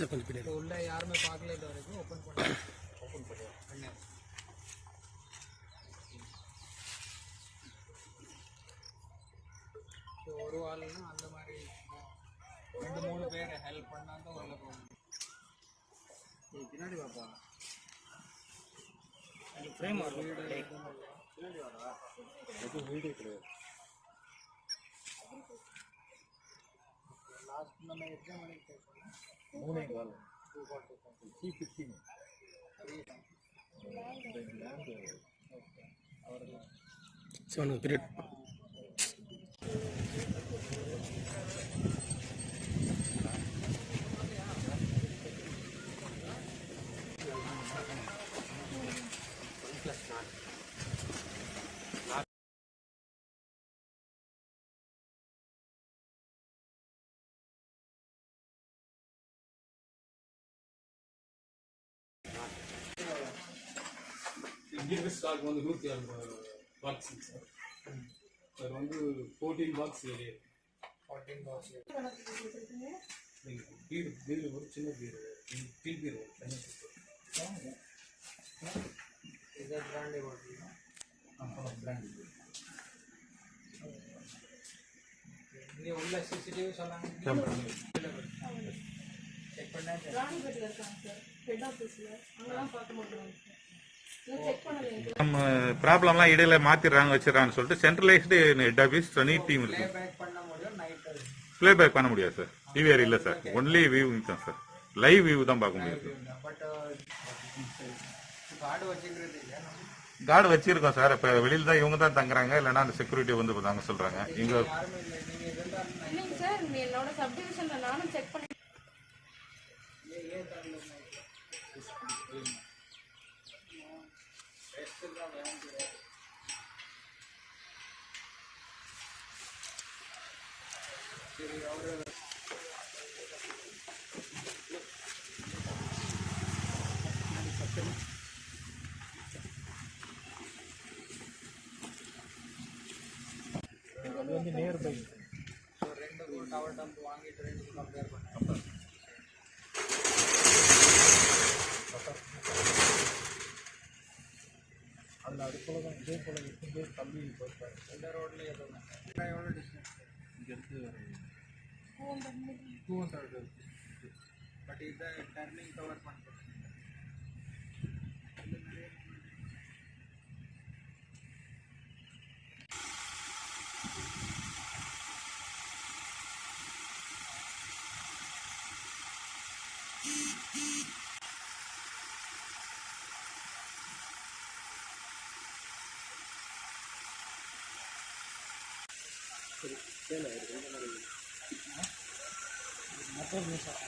Sir கொஞ்சம் பின்னாடி இப்போ உள்ள யாருமே பார்க்கல இது வரைக்கும் ஓப்பன் பண்ணி ஓப்பன் பண்ணி ஸோ ஒரு ஆள்னா அந்த மாதிரி ரெண்டு மூணு பேர் ஹெல்ப் பண்ணா தான் உள்ள போக முடியும் நீ பின்னாடி வாப்பா ஃப்ரேம் வீடு பின்னாடி வாடா எதுவும் வீடியோ கிடையாது லாஸ்ட் நம்ம எத்தனை மணிக்கு கேட்கணும் மூணே கால். Two forty three fifteen sir Indian stock வந்து நூற்றி அறுபது பாக்ஸ் சார் சார் வந்து fourteen box area fourteen box beer beer ஒரு சின்ன பீர் டீல் பீர் இதை பிராண்டே போட்டுருக்கோம் அப்புறம் பிராண்ட் இங்கே உள்ள சிசிடிவி சொன்னாங்க செக் பண்ணா ராணிபேட்டில் இருக்காங்க சார். ஹெட் ஆஃபீஸில் அங்கெல்லாம் பார்க்க சார் இன்னும் செக் பண்ணலைங்க நம்ம ப்ராப்ளம்லாம் இடையில மாத்திடுறாங்க வச்சிடறாங்கன்னு சொல்லிட்டு சென்ட்ரலைஸ்டு ஹெட் ஆஃபீஸ் தனி டீம் இருக்கு. பேக் பண்ண ப்ளே பேக் பண்ண முடியாது சார் டிவிஆர் இல்லை சார் ஒன்லி வியூ தான் சார் லைவ் வியூ தான் பார்க்க முடியும். கார்டு வச்சிருக்கோம் சார் இப்போ வெளியில தான் இவங்க தான் தங்குறாங்க. இல்லைன்னா அந்த செக்யூரிட்டி வந்து தாங்க சொல்றாங்க. இங்க வந்து நியர் பை ஸோ ரெண்டு டவர் டம்ப் வாங்கிட்டு ரெண்டு கம்பேர் பண்ணேன் அதில் அது போல தான் இதே போல இதே தம்பி போயிருப்பாரு எந்த ரோட்லேயே எதுவும் எவ்வளோ டிஸ்டன்ஸ் இங்கேருந்து two hundred rupees. But is the turning cover one percent. Thank you. மற்ற நிமிஷம்